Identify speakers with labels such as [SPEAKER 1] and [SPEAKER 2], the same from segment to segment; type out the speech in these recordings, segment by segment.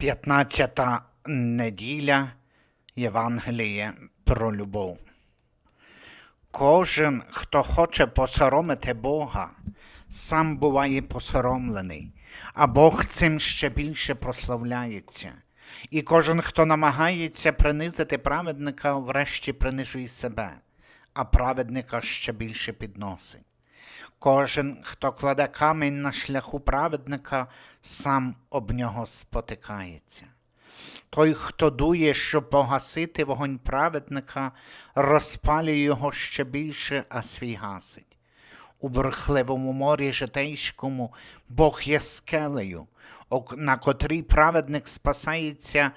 [SPEAKER 1] 15 неділя Євангеліє про любов. Кожен, хто хоче посоромити Бога, сам буває посоромлений, а Бог цим ще більше прославляється. І кожен, хто намагається принизити праведника, врешті принижує себе, а праведника ще більше підносить. Кожен, хто кладе камінь на шляху праведника, сам об нього спотикається. Той, хто дує, щоб погасити вогонь праведника, розпалює його ще більше, а свій гасить. У бурхливому морі житейському Бог є скелею, на котрій праведник спасається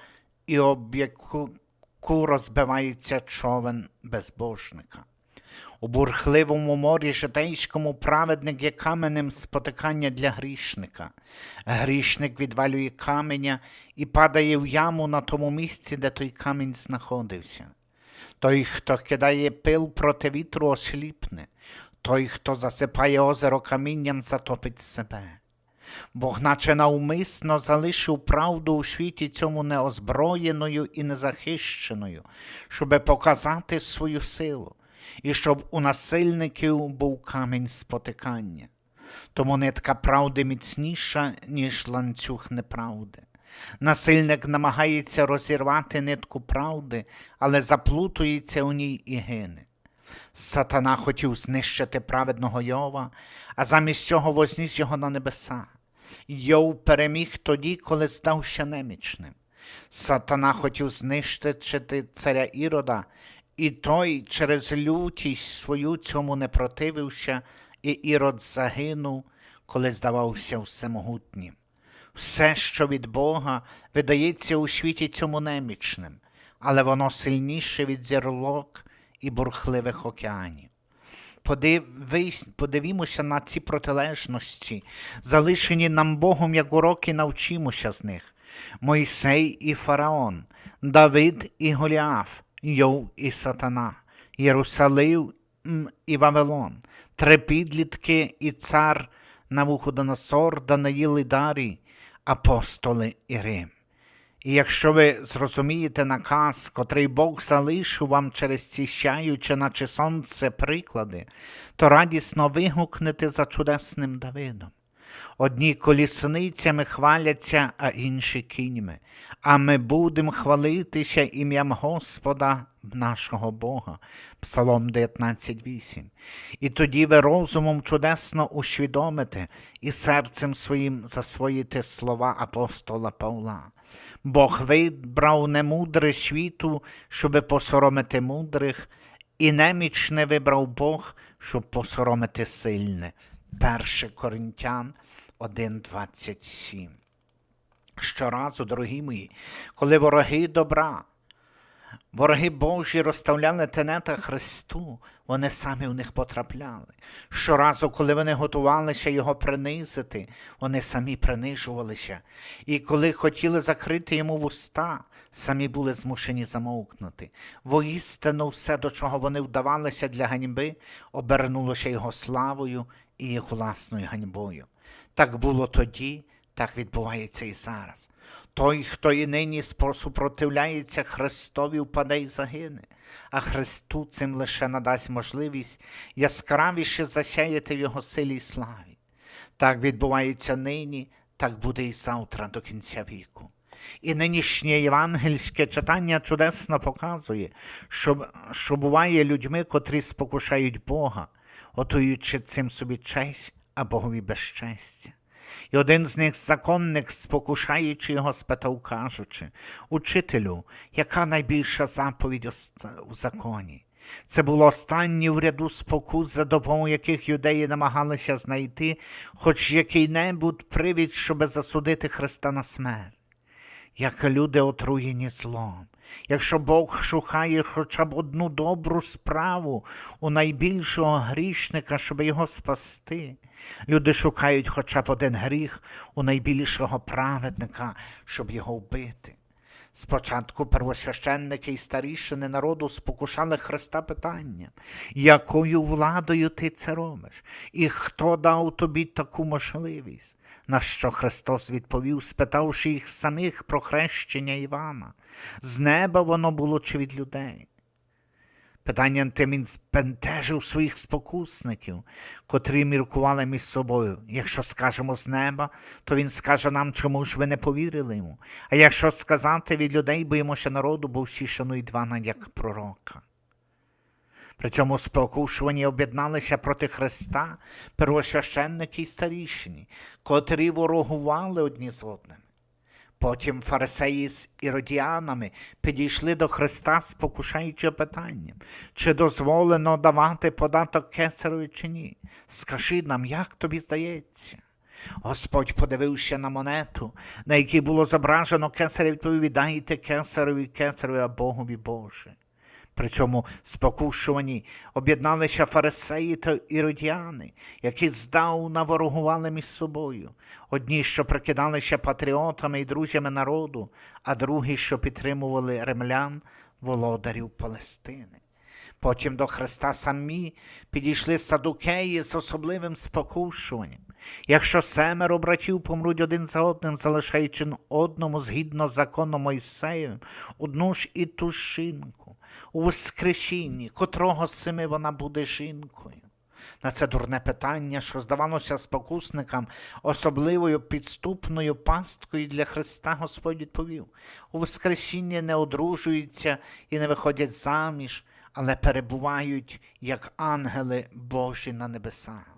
[SPEAKER 1] і об яку розбивається човен безбожника. У бурхливому морі житейському праведник є каменем спотикання для грішника. Грішник відвалює каменя і падає в яму на тому місці, де той камінь знаходився. Той, хто кидає пил проти вітру, осліпне, той, хто засипає озеро камінням, затопить себе. Бог наче навмисно залишив правду у світі цьому неозброєною і незахищеною, щоби показати свою силу, і щоб у насильників був камінь спотикання. Тому нитка правди міцніша, ніж ланцюг неправди. Насильник намагається розірвати нитку правди, але заплутується у ній і гине. Сатана хотів знищити праведного Йова, а замість цього возніс його на небеса. Йов переміг тоді, коли стався немічним. Сатана хотів знищити царя Ірода, і той через лютість свою цьому не противився, і Ірод загинув, коли здавався всемогутнім. Все, що від Бога, видається у світі цьому немічним, але воно сильніше від зірлок і бурхливих океанів. Подивись, подивімося на ці протилежності, залишені нам Богом як уроки, навчимося з них. Мойсей і Фараон, Давид і Голіаф, Йов і Сатана, Єрусалим і Вавилон, три підлітки і цар Навуходоносор, Данаїл і Дарій, апостоли і Рим. І якщо ви зрозумієте наказ, котрий Бог залишив вам через ці сяючи, наче сонце приклади, то радісно вигукнете за чудесним Давидом. Одні колісницями хваляться, а інші кіньми, а ми будемо хвалитися ім'ям Господа нашого Бога. Псалом 19.8. І тоді ви розумом чудесно усвідомите і серцем своїм засвоїте слова апостола Павла. Бог вибрав немудре світу, щоби посоромити мудрих, і немічне вибрав Бог, щоб посоромити сильне. 1 Коринтян 1.27. Щоразу, дорогі мої, коли вороги добра, Вороги Божі розставляли тенета Христу, вони самі в них потрапляли. Щоразу, коли вони готувалися його принизити, вони самі принижувалися, і коли хотіли закрити йому вуста, самі були змушені замовкнути. Воістину все, до чого вони вдавалися для ганьби, обернулося його славою і їх власною ганьбою. Так було тоді, так відбувається і зараз. Той, хто і нині супротивляється Христові, впаде й загине, а Христу цим лише надасть можливість яскравіше засяяти в Його силі й славі. Так відбувається нині, так буде і завтра до кінця віку. І нинішнє євангельське читання чудесно показує, що, що буває людьми, котрі спокушають Бога, готуючи цим собі честь, а Богові безчестя. І один з них, законник, спокушаючи його, спитав, кажучи, Учителю, яка найбільша заповідь у законі? Це було останнє в ряду спокус, за допомогою яких юдеї намагалися знайти хоч який-небудь привід, щоб засудити Христа на смерть. Як люди отруєні злом, якщо Бог шукає хоча б одну добру справу у найбільшого грішника, щоб його спасти, люди шукають хоча б один гріх у найбільшого праведника, щоб його вбити. Спочатку первосвященники і старішини народу спокушали Христа питанням, якою владою ти це робиш, і хто дав тобі таку можливість? На що Христос відповів, спитавши їх самих про хрещення Івана, з неба воно було чи від людей? Питанням тим він збентежив своїх спокусників, котрі міркували між собою. Якщо скажемо з неба, то він скаже нам, чому ж ви не повірили йому. А якщо сказати від людей, боїмося народу, бо всі шанують Івана як пророка. При цьому спокушувані об'єдналися проти Христа первосвященники й старішини, котрі ворогували одні з одним. Потім фарисеї з іродіанами підійшли до Христа, спокушаючи питанням, чи дозволено давати податок кесареві чи ні. Скажи нам, як тобі здається? Господь подивився на монету, на якій було зображено кесарів, відповів, віддайте кесареві кесареві, а Богові Боже. При цьому спокушувані об'єдналися фарисеї та іродіани, які здавна ворогували між собою. Одні, що прикидалися патріотами і друзями народу, а другі, що підтримували ремлян, володарів Палестини. Потім до Христа самі підійшли садукеї з особливим спокушуванням. Якщо семеро братів помруть один за одним, залишаючи одному згідно з законом Мойсеєвим, одну ж і ту ж жінку, у воскресінні, котрого з семи вона буде жінкою. На це дурне питання, що здавалося спокусникам особливою підступною пасткою для Христа Господь відповів. У Воскресінні не одружуються і не виходять заміж, але перебувають як ангели Божі на небесах.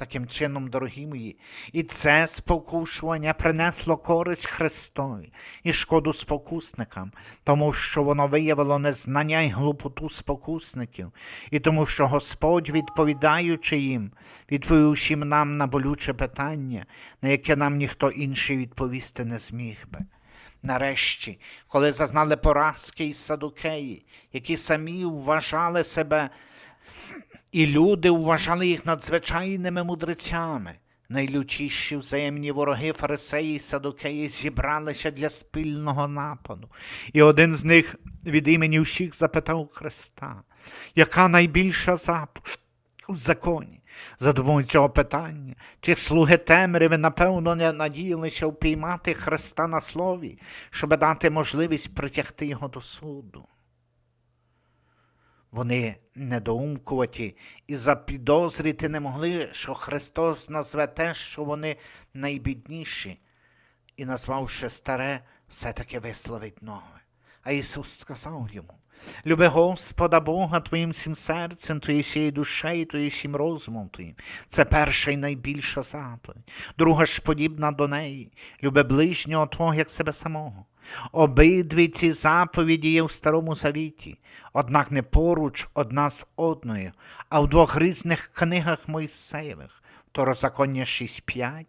[SPEAKER 1] Таким чином, дорогі мої, і це спокушування принесло користь Христові і шкоду спокусникам, тому що воно виявило незнання й глупоту спокусників, і тому, що Господь, відповідаючи їм, відповівши нам на болюче питання, на яке нам ніхто інший відповісти не зміг би. Нарешті, коли зазнали поразки із садукеї, які самі вважали себе і люди вважали їх надзвичайними мудрецями. Найлютіші взаємні вороги фарисеї й садукеї зібралися для спільного нападу. І один з них від імені всіх запитав Христа, яка найбільша заповідь у законі? За цього питання, ті слуги темряви, напевно, не надіялися впіймати Христа на слові, щоб дати можливість притягти його до суду. Вони недоумкуваті і запідозрити не могли, що Христос назве те, що вони найбідніші, і, назвавши старе, все-таки висловить нове. А Ісус сказав йому: Люби Господа Бога твоїм всім серцем, твоєю всією душею, твоїм всім розумом твоїм. Це перша і найбільша заповідь. Друга ж подібна до неї. Люби ближнього Твого, як себе самого. Обидві ці заповіді є в Старому Завіті, однак не поруч одна з одною, а в двох різних книгах Мойсеєвих Второзаконня 6.5,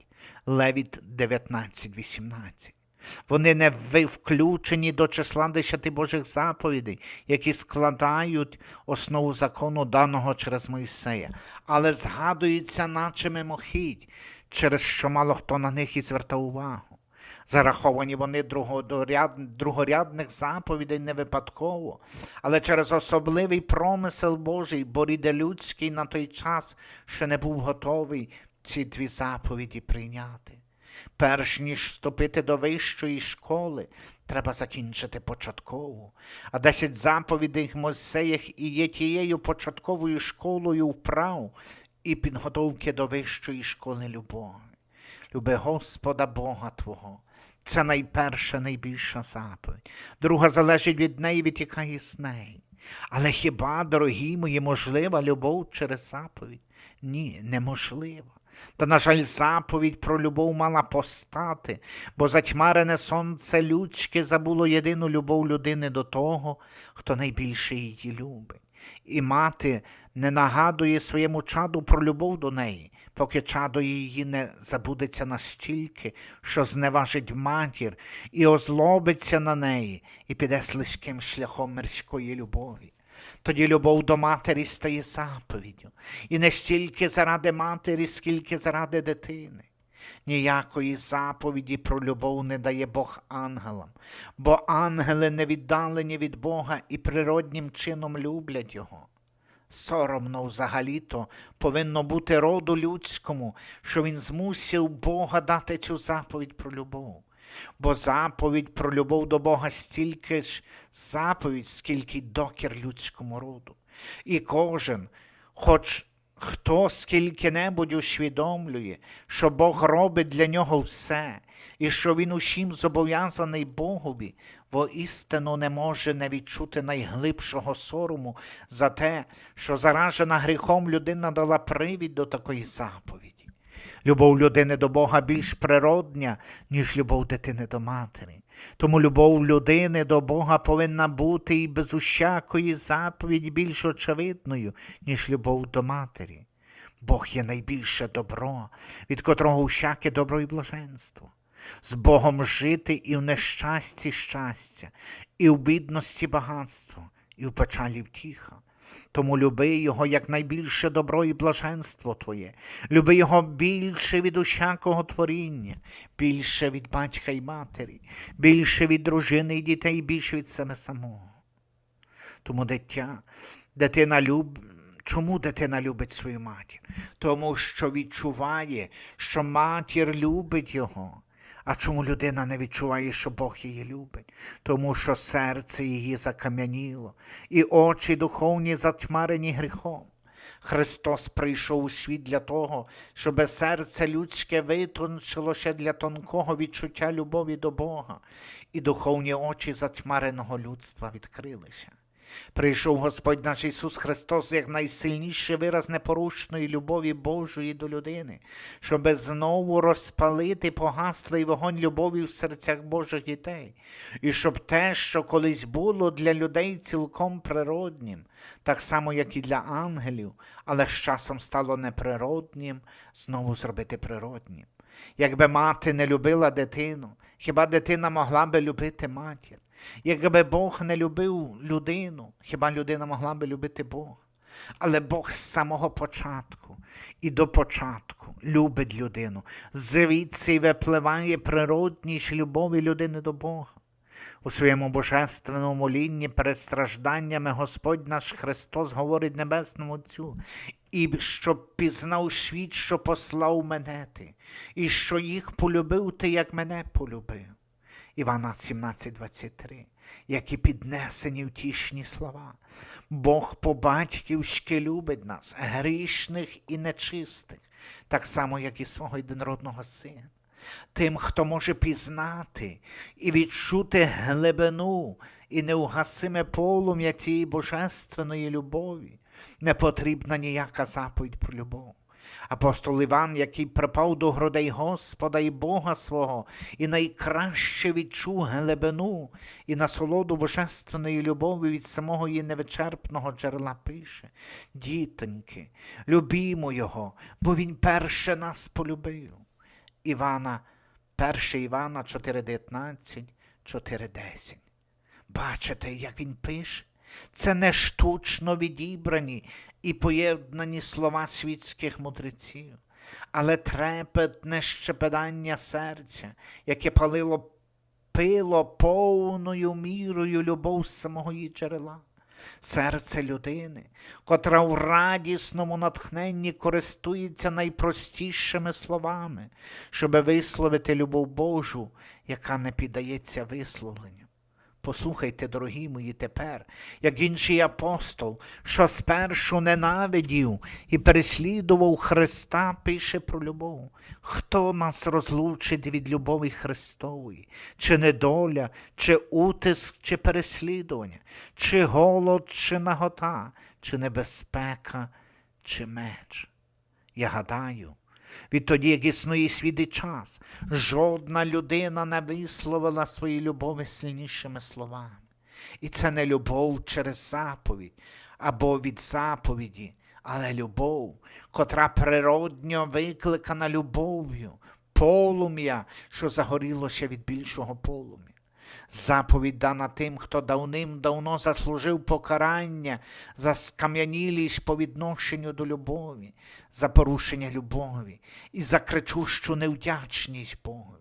[SPEAKER 1] Левіт 19.18. Вони не включені до числа десяти Божих заповідей, які складають основу закону даного через Мойсея, але згадуються, наче мимохідь, через що мало хто на них і звертав увагу. Зараховані вони другоряд... другорядних заповідей не випадково, але через особливий промисел Божий, боріде людський на той час ще не був готовий ці дві заповіді прийняти. Перш ніж вступити до вищої школи, треба закінчити початкову. А десять заповідей Мойсеях і є тією початковою школою вправ і підготовки до вищої школи любові. Люби Господа Бога Твого. Це найперша, найбільша заповідь. Друга залежить від неї, витікає з неї. Але хіба, дорогі мої, можлива любов через заповідь? Ні, неможлива. Та, на жаль, заповідь про любов мала постати, бо затьмарене сонце людське забуло єдину любов людини до того, хто найбільше її любить. І мати не нагадує своєму чаду про любов до неї, поки чадо її не забудеться настільки, що зневажить матір і озлобиться на неї, і піде слизьким шляхом мирської любові. Тоді любов до матері стає заповіддю, і не стільки заради матері, скільки заради дитини. Ніякої заповіді про любов не дає Бог ангелам, бо ангели не віддалені від Бога і природнім чином люблять Його. Соромно взагалі-то повинно бути роду людському, що він змусив Бога дати цю заповідь про любов. Бо заповідь про любов до Бога стільки ж заповідь, скільки докір людському роду. І кожен, хоч хто скільки-небудь усвідомлює, що Бог робить для нього все, і що він усім зобов'язаний Богові, воістину не може не відчути найглибшого сорому за те, що заражена гріхом людина дала привід до такої заповіді. Любов людини до Бога більш природня, ніж любов дитини до матері. Тому любов людини до Бога повинна бути і без усякої заповіді більш очевидною, ніж любов до матері. Бог є найбільше добро, від котрого усяке добро і блаженство. З Богом жити і в нещасті щастя, і в бідності багатство, і в печалі втіха. Тому люби його як найбільше добро і блаженство Твоє, люби його більше від усякого творіння, більше від батька і матері, більше від дружини і дітей, більше від себе самого. Тому дитя, дитина люб... Чому дитина любить свою матір? Тому що відчуває, що матір любить його. А чому людина не відчуває, що Бог її любить? Тому що серце її закам'яніло, і очі духовні затьмарені гріхом. Христос прийшов у світ для того, щоб серце людське витончило ще для тонкого відчуття любові до Бога, і духовні очі затьмареного людства відкрилися. Прийшов Господь наш Ісус Христос як найсильніший вираз непорушної любові Божої до людини, щоб знову розпалити погаслий вогонь любові в серцях Божих дітей, і щоб те, що колись було для людей цілком природнім, так само, як і для ангелів, але з часом стало неприроднім, знову зробити природнім. Якби мати не любила дитину, хіба дитина могла би любити матір? Якби Бог не любив людину, хіба людина могла би любити Бога? Але Бог з самого початку і до початку любить людину. Звідси й випливає природність любові людини до Бога. У своєму божественному молінні перед стражданнями Господь наш Христос говорить Небесному Отцю, і щоб пізнав світ, що послав мене ти, і що їх полюбив ти, як мене полюбив. Івана 17,23, які піднесені втішні слова. Бог по-батьківськи любить нас, грішних і нечистих, так само, як і свого єдинородного сина. Тим, хто може пізнати і відчути глибину і неугасиме полум'я цієї божественної любові, не потрібна ніяка заповідь про любов. Апостол Іван, який припав до грудей Господа і Бога свого, і найкраще відчув глибину і насолоду божественної любові від самого її невичерпного джерела пише. Дітоньки, любімо Його, бо Він перше нас полюбив. Івана, 1 Івана 4,19, 4,10. Бачите, як він пише? Це не штучно відібрані і поєднані слова світських мудреців, але трепетне щепедання серця, яке палило пило повною мірою любов самого її джерела. Серце людини, котра в радісному натхненні користується найпростішими словами, щоби висловити любов Божу, яка не піддається висловленню. Послухайте, дорогі мої, тепер, як інший апостол, що спершу ненавидів і переслідував Христа, пише про любов. Хто нас розлучить від любові Христової, чи недоля, чи утиск, чи переслідування, чи голод, чи нагота, чи небезпека, чи меч? Я гадаю, Відтоді, як існує світ і час, жодна людина не висловила свої любові сильнішими словами. І це не любов через заповідь або від заповіді, але любов, котра природньо викликана любов'ю, полум'я, що загорілося від більшого полум'я. Заповідь дана тим, хто давним-давно заслужив покарання за скам'янілість по відношенню до любові, за порушення любові і за кричущу невдячність Богові.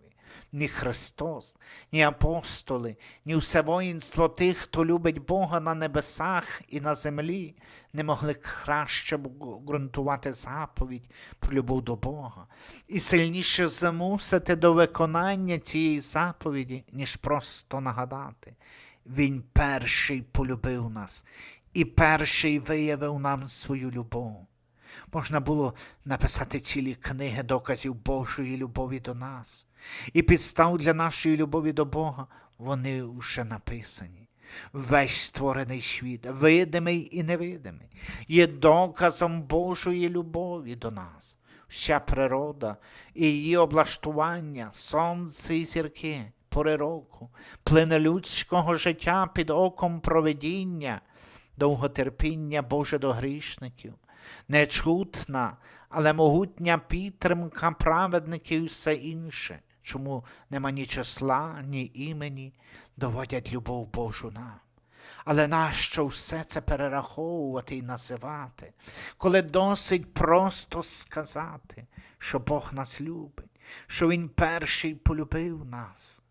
[SPEAKER 1] Ні Христос, ні апостоли, ні все воїнство тих, хто любить Бога на небесах і на землі, не могли краще ґрунтувати заповідь про любов до Бога і сильніше змусити до виконання цієї заповіді, ніж просто нагадати. Він перший полюбив нас і перший виявив нам свою любов. Можна було написати цілі книги доказів Божої любові до нас, і підстав для нашої любові до Бога вони вже написані. Весь створений світ, видимий і невидимий, є доказом Божої любові до нас. Вся природа і її облаштування, сонце і зірки, пори року, плине людського життя під оком проведіння, довготерпіння Боже до грішників, нечутна, але могутня підтримка праведників і все інше, чому нема ні числа, ні імені, доводять любов Божу нам. Але нащо все це перераховувати і називати, коли досить просто сказати, що Бог нас любить, що Він перший полюбив нас?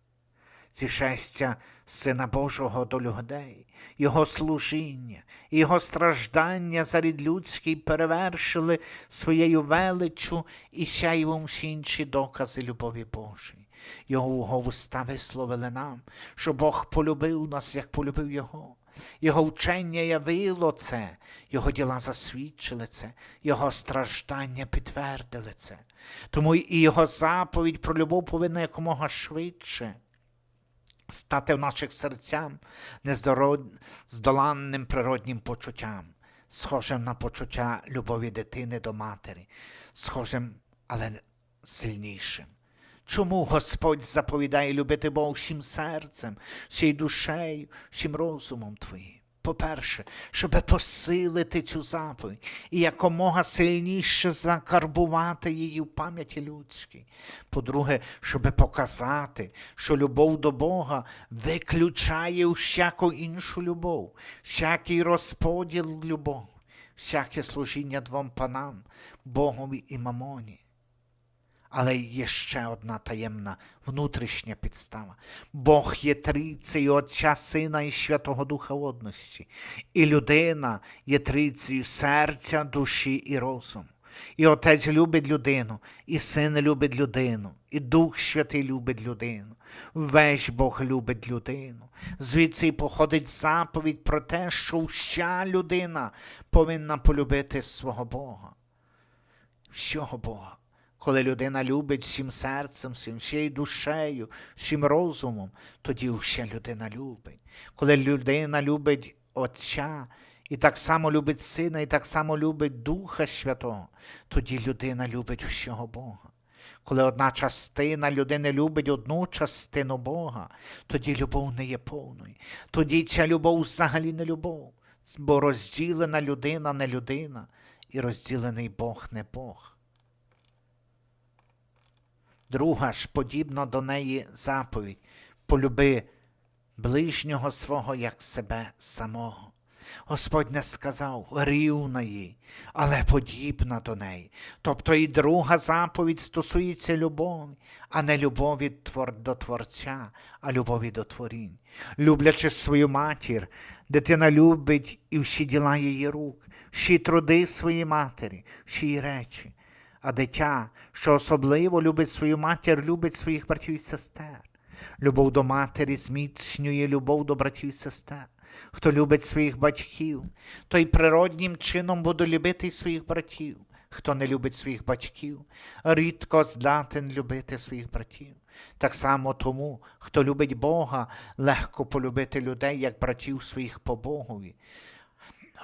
[SPEAKER 1] Зішестя Сина Божого до людей, Його служіння, Його страждання за рід людський перевершили своєю величчю і сяйвом всі інші докази любові Божої. Його вуста висловили нам, що Бог полюбив нас, як полюбив Його. Його вчення явило це, Його діла засвідчили це, Його страждання підтвердили це. Тому і Його заповідь про любов повинна якомога швидше стати в наших серцям нездоланним природнім почуттям, схожим на почуття любові дитини до матері, схожим, але сильнішим. Чому Господь заповідає любити Бога всім серцем, всією душею, всім розумом твоїм? По-перше, щоб посилити цю заповідь і якомога сильніше закарбувати її в пам'яті людській. По-друге, щоб показати, що любов до Бога виключає всяку іншу любов, всякий розподіл любов, всяке служіння двом панам, Богові і мамоні. Але є ще одна таємна внутрішня підстава. Бог є трійцею Отця Сина і Святого Духа одності, і людина є трійцею серця, душі і розуму. І Отець любить людину, і Син любить людину, і Дух Святий любить людину. Весь Бог любить людину. Звідси й походить заповідь про те, що вся людина повинна полюбити свого Бога. Всього Бога. Коли людина любить всім серцем, всім душею, всім розумом, тоді вся людина любить. Коли людина любить Отця і так само любить Сина, і так само любить Духа Святого, тоді людина любить всього Бога. Коли одна частина людини любить одну частину Бога, тоді любов не є повною. Тоді ця любов взагалі не любов, бо розділена людина не людина, і розділений Бог не Бог. Друга ж, подібно до неї заповідь полюби ближнього свого як себе самого. Господь не сказав рівна їй, але подібна до неї. Тобто і друга заповідь стосується любові, а не любові до Творця, а любові до творінь. Люблячи свою матір, дитина любить і всі діла її рук, всі труди своєї матері, всі її речі а дитя, що особливо любить свою матір, любить своїх братів і сестер. Любов до матері зміцнює любов до братів і сестер. Хто любить своїх батьків, той природнім чином буде любити своїх братів. Хто не любить своїх батьків, рідко здатен любити своїх братів. Так само тому, хто любить Бога, легко полюбити людей, як братів своїх по Богові.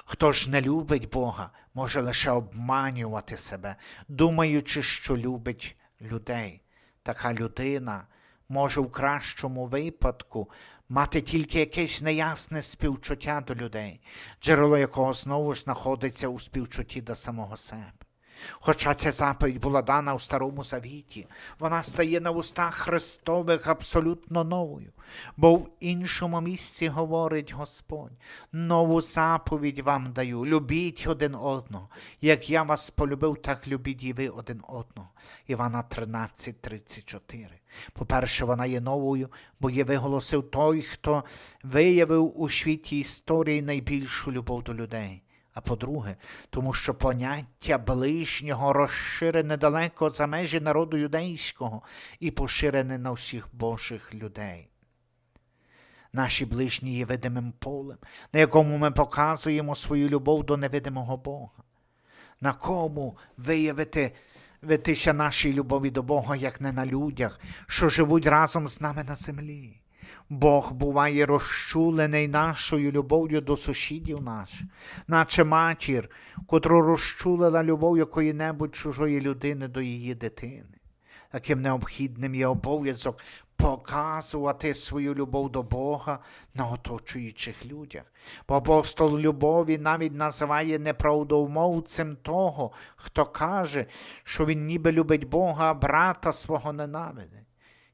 [SPEAKER 1] Хто ж не любить Бога, може лише обманювати себе, думаючи, що любить людей. Така людина може в кращому випадку мати тільки якесь неясне співчуття до людей, джерело якого знову ж знаходиться у співчутті до самого себе. Хоча ця заповідь була дана у Старому Завіті, вона стає на устах Христових абсолютно новою, бо в іншому місці говорить Господь: нову заповідь вам даю, любіть один одного, як я вас полюбив, так любіть і ви один одного. Івана 13, 34. По-перше, вона є новою, бо є виголосив той, хто виявив у світі історії найбільшу любов до людей. А по-друге, тому що поняття ближнього розширене далеко за межі народу юдейського і поширене на всіх Божих людей. Наші ближні є видимим полем, на якому ми показуємо свою любов до невидимого Бога. На кому виявити витися нашій любові до Бога, як не на людях, що живуть разом з нами на землі. Бог буває розчулений нашою любов'ю до сусідів наш, наче матір, котру розчулила любов якої-небудь чужої людини до її дитини. Таким необхідним є обов'язок показувати свою любов до Бога на оточуючих людях. Бо апостол любові навіть називає неправдомовцем того, хто каже, що він ніби любить Бога, а брата свого ненавидить.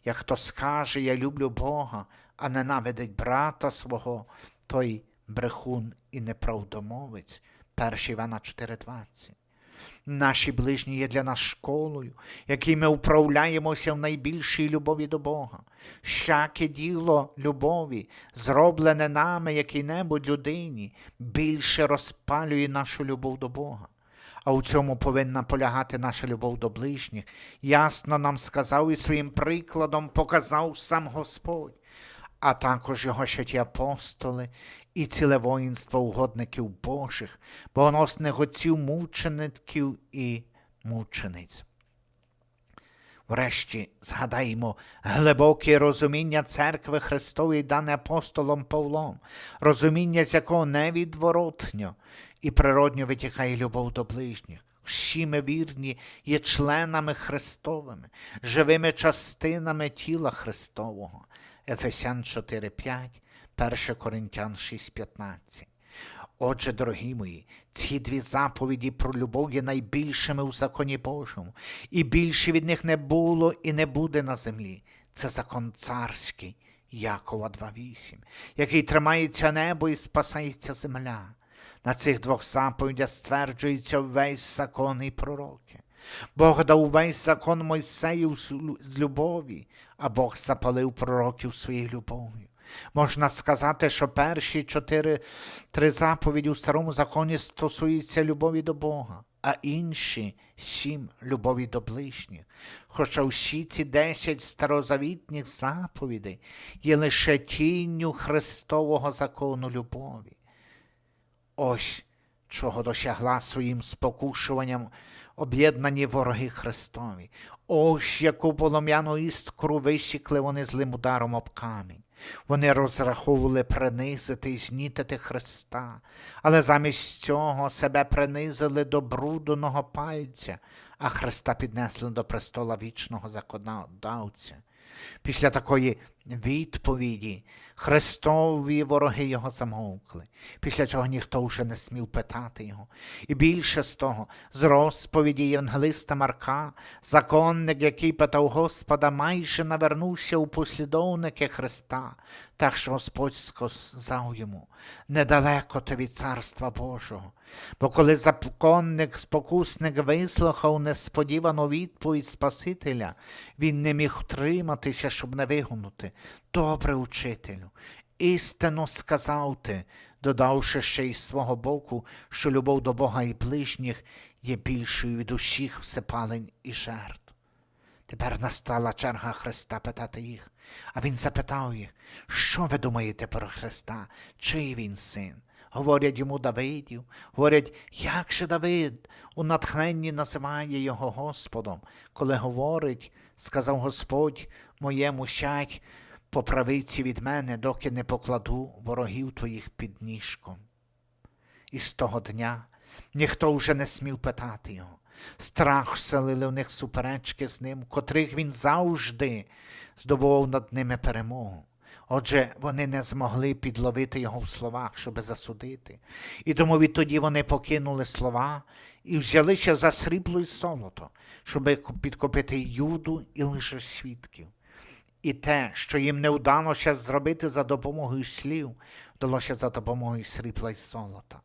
[SPEAKER 1] Як хто скаже, я люблю Бога, а ненавидить брата свого, той брехун і неправдомовець. 1 Івана 4,20. Наші ближні є для нас школою, якій ми управляємося в найбільшій любові до Бога. Всяке діло любові, зроблене нами якій-небудь людині, більше розпалює нашу любов до Бога. А у цьому повинна полягати наша любов до ближніх. Ясно нам сказав і своїм прикладом показав сам Господь, а також його святі апостоли і ціле воїнство угодників Божих, богоносних отців мучеників і мучениць. Врешті згадаємо глибоке розуміння церкви Христової, дане апостолом Павлом, розуміння з якого невідворотньо і природньо витікає любов до ближніх. Всі ми вірні є членами Христовими, живими частинами тіла Христового. Ефесян 4.5, 1 Коринтян 6.15. Отже, дорогі мої, ці дві заповіді про любов є найбільшими у законі Божому, і більше від них не було і не буде на землі. Це закон царський, Якова 2.8, який тримається небо і спасається земля. На цих двох заповідях стверджується весь закон і пророки. Бог дав весь закон Мойсею з любові, а Бог запалив пророків своєю любов'ю. Можна сказати, що перші чотири три заповіді у старому законі стосуються любові до Бога, а інші сім любові до ближніх. Хоча всі ці десять старозавітніх заповідей є лише тінню Христового закону любові. Ось чого досягла своїм спокушуванням об'єднані вороги Христові. Ось яку полум'яну іскру висікли вони злим ударом об камінь. Вони розраховували принизити і знітити Христа, але замість цього себе принизили до брудного пальця, а Христа піднесли до престола вічного законодавця. Після такої відповіді Христові вороги його замовкли. Після цього ніхто вже не смів питати його. І більше з того, з розповіді Євангелиста Марка, законник, який питав Господа, майже навернувся у послідовники Христа, так що Господь сказав йому недалеко то від Царства Божого. Бо коли законник, спокусник вислухав несподівану відповідь Спасителя, він не міг втриматися, щоб не вигонути. Добре, учителю, істинно сказав ти, додавши ще й з свого боку, що любов до Бога і ближніх є більшою від усіх всепалень і жертв. Тепер настала черга Христа питати їх, а він запитав їх, що ви думаєте про Христа, чий він син? Говорять йому Давидів, говорять, як же Давид у натхненні називає його Господом, коли говорить, сказав Господь моєму щать, по правиці від мене, доки не покладу ворогів твоїх під ніжком. І з того дня ніхто вже не смів питати його. Страх вселили в них суперечки з ним, котрих він завжди здобував над ними перемогу. Отже, вони не змогли підловити його в словах, щоб засудити. І тому відтоді вони покинули слова і взялися за срібло і золото, щоб підкопити Юду і лише свідків. І те, що їм не вдалося зробити за допомогою слів, вдалося за допомогою срібла і золота.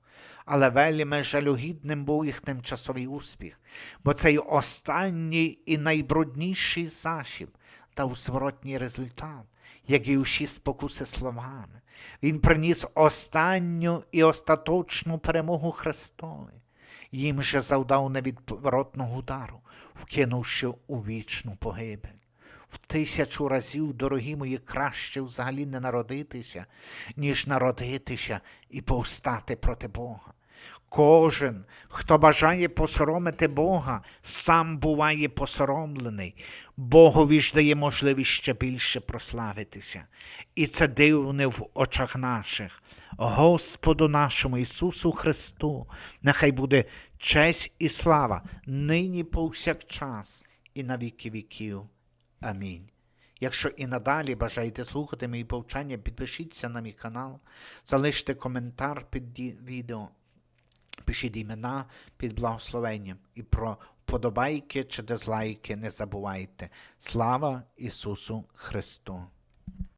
[SPEAKER 1] Але вельми жалюгідним був їх тимчасовий успіх, бо цей останній і найбрудніший засіб дав зворотній результат, як і усі спокуси словами. Він приніс останню і остаточну перемогу Христові. Їм же завдав невідворотного удару, вкинувши у вічну погибель. В тисячу разів, дорогі мої, краще взагалі не народитися, ніж народитися і повстати проти Бога. Кожен, хто бажає посоромити Бога, сам буває посоромлений. Богові ж дає можливість ще більше прославитися. І це дивне в очах наших. Господу нашому Ісусу Христу, нехай буде честь і слава нині повсякчас і на віки віків. Амінь. Якщо і надалі бажаєте слухати мої повчання, підпишіться на мій канал, залиште коментар під відео, пишіть імена під благословенням і про вподобайки чи дизлайки не забувайте. Слава Ісусу Христу!